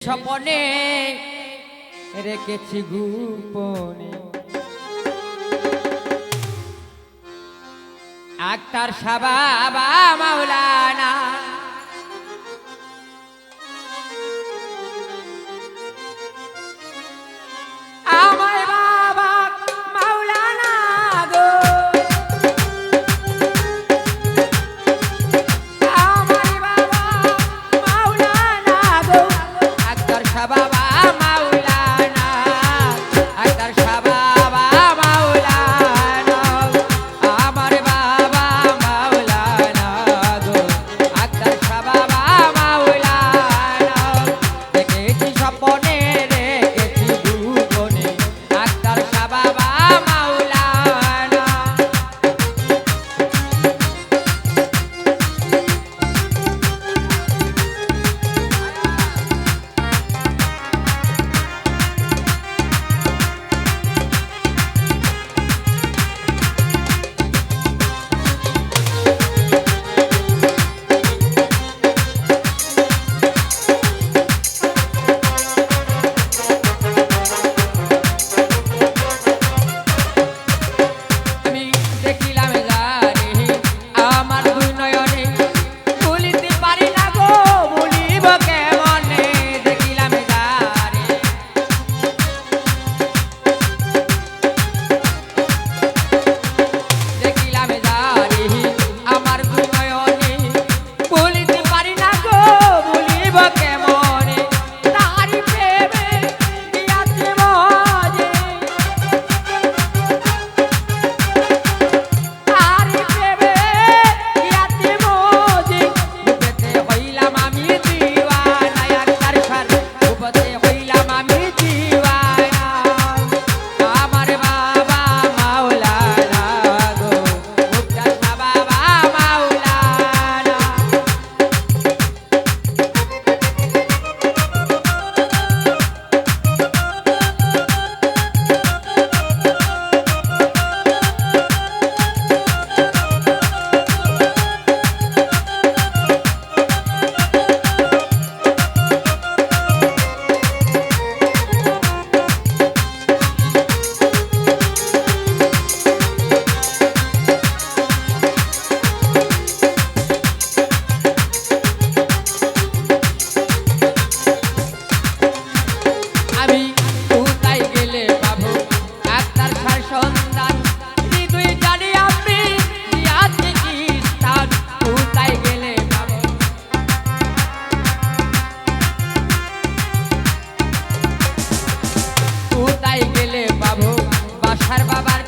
স্বপনে রেখেছি গোপনে। আক্তার সাবা মাওলানা Hadi bye bye.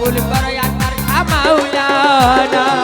বাবুল করো আমার খামাউলানা